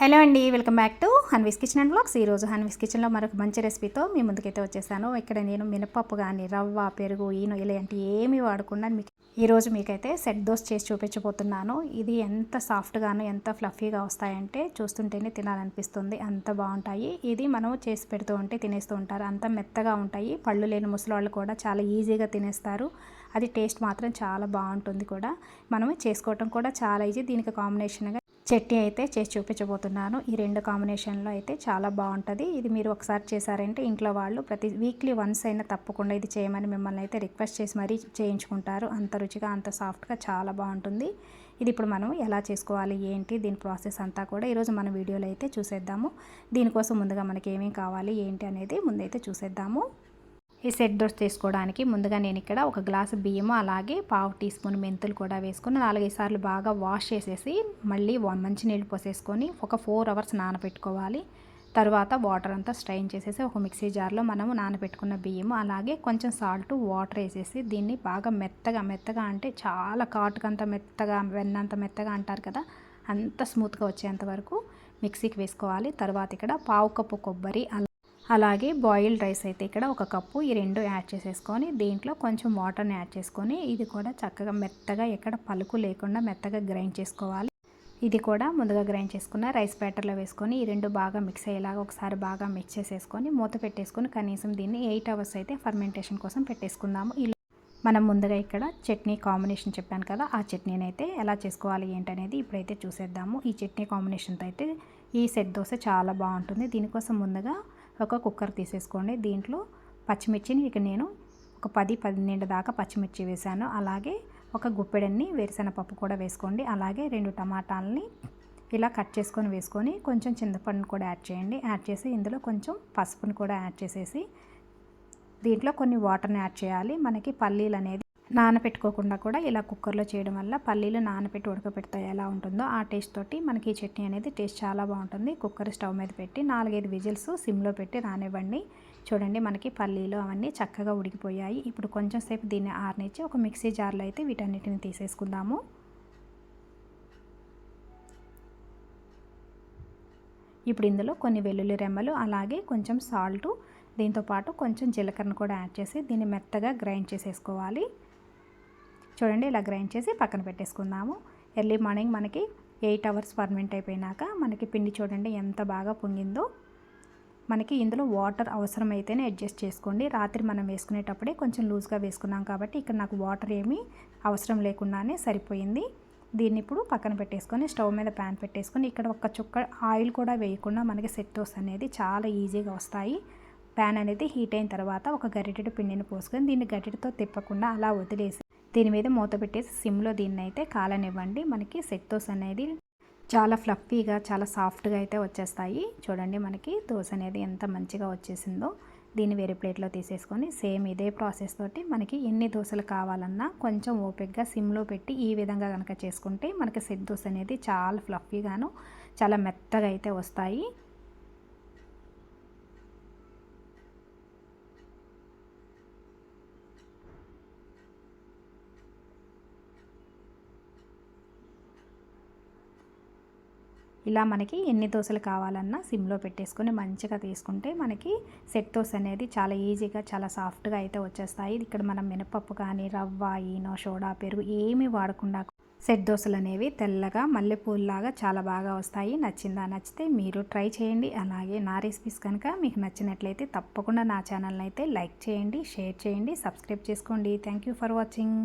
Hello అండి welcome back to Hanvi's kitchen and blogs ఈరోజు హన్వీస్ కిచెన్లో మరొక మంచి రెసిపీతో మీ ముందుకైతే వచ్చేసాను. ఇక్కడ నేను మినపప్పు కానీ రవ్వ పెరుగు ఈనో ఇలాంటి ఏమీ వాడకుండా మీకు ఈరోజు మీకైతే సెట్ దోస్ చేసి చూపించబోతున్నాను. ఇది ఎంత సాఫ్ట్గాను ఎంత ఫ్లఫీగా వస్తాయంటే చూస్తుంటేనే తినాలనిపిస్తుంది. అంత బాగుంటాయి. ఇది మనం చేసి పెడుతూ ఉంటే తినేస్తూ ఉంటారు. అంత మెత్తగా ఉంటాయి. పళ్ళు లేని ముసలి కూడా చాలా ఈజీగా తినేస్తారు. అది టేస్ట్ మాత్రం చాలా బాగుంటుంది కూడా. మనం చేసుకోవటం కూడా చాలా ఈజీ. దీనికి కాంబినేషన్గా చట్నీ అయితే చేసి చూపించబోతున్నాను. ఈ రెండు కాంబినేషన్లో అయితే చాలా బాగుంటుంది. ఇది మీరు ఒకసారి చేశారంటే ఇంట్లో వాళ్ళు ప్రతి వీక్లీ వన్స్ అయినా తప్పకుండా ఇది చేయమని మిమ్మల్ని అయితే రిక్వెస్ట్ చేసి మరీ చేయించుకుంటారు. అంత రుచిగా అంత సాఫ్ట్గా చాలా బాగుంటుంది. ఇది ఇప్పుడు మనం ఎలా చేసుకోవాలి ఏంటి దీని ప్రాసెస్ అంతా కూడా ఈరోజు మన వీడియోలో అయితే చూసేద్దాము. దీనికోసం ముందుగా మనకి ఏమేమి కావాలి ఏంటి అనేది ముందైతే చూసేద్దాము. ఈ సెట్ దోశ తీసుకోవడానికి ముందుగా నేను ఇక్కడ ఒక గ్లాసు బియ్యము అలాగే పావు టీ స్పూన్ మెంతులు కూడా వేసుకుని నాలుగైదు సార్లు బాగా వాష్ చేసేసి మళ్ళీ మంచినీళ్ళు పోసేసుకొని ఒక ఫోర్ అవర్స్ నానబెట్టుకోవాలి తర్వాత వాటర్ అంతా స్ట్రైన్ చేసేసి ఒక మిక్సీ జార్లో మనము నానబెట్టుకున్న బియ్యము అలాగే కొంచెం సాల్ట్ వాటర్ వేసేసి దీన్ని బాగా మెత్తగా మెత్తగా అంటే చాలా కాటుకంత మెత్తగా వెన్నంత మెత్తగా అంటారు కదా అంత స్మూత్గా వచ్చేంత వరకు మిక్సీకి వేసుకోవాలి. తర్వాత ఇక్కడ పావు కప్పు కొబ్బరి అలా అలాగే బాయిల్డ్ రైస్ అయితే ఇక్కడ ఒక కప్పు ఈ రెండు యాడ్ చేసేసుకొని దీంట్లో కొంచెం వాటర్ని యాడ్ చేసుకొని ఇది కూడా చక్కగా మెత్తగా ఎక్కడ పలుకు లేకుండా మెత్తగా గ్రైండ్ చేసుకోవాలి. ఇది కూడా ముందుగా గ్రైండ్ చేసుకున్న రైస్ బ్యాటర్లో వేసుకొని ఈ రెండు బాగా మిక్స్ అయ్యేలాగా ఒకసారి బాగా మిక్స్ చేసేసుకొని మూత పెట్టేసుకొని కనీసం దీన్ని ఎయిట్ అవర్స్ అయితే ఫర్మెంటేషన్ కోసం పెట్టేసుకుందాము. ఇలా మనం ముందుగా ఇక్కడ చట్నీ కాంబినేషన్ చెప్పాను కదా ఆ చట్నీని అయితే ఎలా చేసుకోవాలి ఏంటనేది ఇప్పుడైతే చూసేద్దాము. ఈ చట్నీ కాంబినేషన్తో అయితే ఈ సెట్ దోశ చాలా బాగుంటుంది. దీనికోసం ముందుగా ఒక కుక్కర్ తీసేసుకోండి. దీంట్లో పచ్చిమిర్చిని ఇక నేను ఒక పది పన్నెండు దాకా పచ్చిమిర్చి వేసాను అలాగే ఒక గుప్పెడన్ని వేరుశనగపప్పు కూడా వేసుకోండి. అలాగే రెండు టమాటాలని ఇలా కట్ చేసుకొని వేసుకొని కొంచెం చింతపండును కూడా యాడ్ చేయండి. యాడ్ చేసి ఇందులో కొంచెం పసుపుని కూడా యాడ్ చేసేసి దీంట్లో కొన్ని వాటర్ని యాడ్ చేయాలి. మనకి పల్లీలు అనేది నానపెట్టుకోకుండా కూడా ఇలా కుక్కర్లో చేయడం వల్ల పల్లీలు నానపెట్టి ఉడకపెడతాయి ఎలా ఉంటుందో ఆ టేస్ట్ తోటి మనకి ఈ చట్నీ అనేది టేస్ట్ చాలా బాగుంటుంది. కుక్కర్ స్టవ్ మీద పెట్టి నాలుగైదు విజిల్స్ సిమ్లో పెట్టి రానివ్వండి. చూడండి మనకి పల్లీలు అవన్నీ చక్కగా ఉడికిపోయాయి. ఇప్పుడు కొంచెం సేపు దీన్ని ఆరనిచ్చి ఒక మిక్సీ జార్లో అయితే వీటన్నిటిని తీసేసుకుందాము. ఇప్పుడు ఇందులో కొన్ని వెల్లుల్లి రెమ్మలు అలాగే కొంచెం సాల్టు దీంతోపాటు కొంచెం జీలకర్ర కూడా యాడ్ చేసి దీన్ని మెత్తగా గ్రైండ్ చేసేసుకోవాలి. చూడండి ఇలా గ్రైండ్ చేసి పక్కన పెట్టేసుకుందాము. ఎర్లీ మార్నింగ్ మనకి ఎయిట్ అవర్స్ ఫర్మెంట్ అయిపోయినాక మనకి పిండి చూడండి ఎంత బాగా పొంగిందో. మనకి ఇందులో వాటర్ అవసరమైతేనే అడ్జస్ట్ చేసుకోండి. రాత్రి మనం వేసుకునేటప్పుడే కొంచెం లూజ్గా వేసుకున్నాం కాబట్టి ఇక్కడ నాకు వాటర్ ఏమీ అవసరం లేకుండానే సరిపోయింది. దీన్ని ఇప్పుడు పక్కన పెట్టేసుకొని స్టవ్ మీద ప్యాన్ పెట్టేసుకొని ఇక్కడ ఒక చుక్క ఆయిల్ కూడా వేయకుండా మనకి సెట్ అనేది చాలా ఈజీగా వస్తాయి. ప్యాన్ అనేది హీట్ అయిన తర్వాత ఒక గరిటెడు పిండిని పోసుకొని దీన్ని గరిటెతో తిప్పకుండా అలా వదిలేసి దీని మీద మూత పెట్టేసి సిమ్లో దీన్ని అయితే కాలనివ్వండి. మనకి సెట్ అనేది చాలా ఫ్లఫీగా చాలా సాఫ్ట్గా అయితే వచ్చేస్తాయి. చూడండి మనకి దోశ అనేది ఎంత మంచిగా వచ్చేసిందో. దీన్ని వేరే ప్లేట్లో తీసేసుకొని సేమ్ ఇదే ప్రాసెస్ తోటి మనకి ఎన్ని దోశలు కావాలన్నా కొంచెం ఓపిక్గా సిమ్లో పెట్టి ఈ విధంగా కనుక చేసుకుంటే మనకి సెట్ దోశ అనేది చాలా ఫ్లఫీగాను చాలా మెత్తగా అయితే వస్తాయి. ఇలా మనకి ఎన్ని దోశలు కావాలన్నా సిమ్లో పెట్టేసుకొని మంచిగా తీసుకుంటే మనకి సెట్ దోశ అనేది చాలా ఈజీగా చాలా సాఫ్ట్గా అయితే వచ్చేస్తాయి. ఇక్కడ మనం మినపప్పు కానీ రవ్వ ఈనో సోడా పెరుగు ఏమీ వాడకుండా సెట్ దోశలు అనేవి తెల్లగా మల్లెపూల్లాగా చాలా బాగా వస్తాయి. నచ్చిందా నచ్చితే మీరు ట్రై చేయండి. అలాగే నా రెసిపీస్ కనుక మీకు నచ్చినట్లయితే తప్పకుండా నా ఛానల్ని అయితే లైక్ చేయండి షేర్ చేయండి సబ్స్క్రైబ్ చేసుకోండి. Thank you for watching.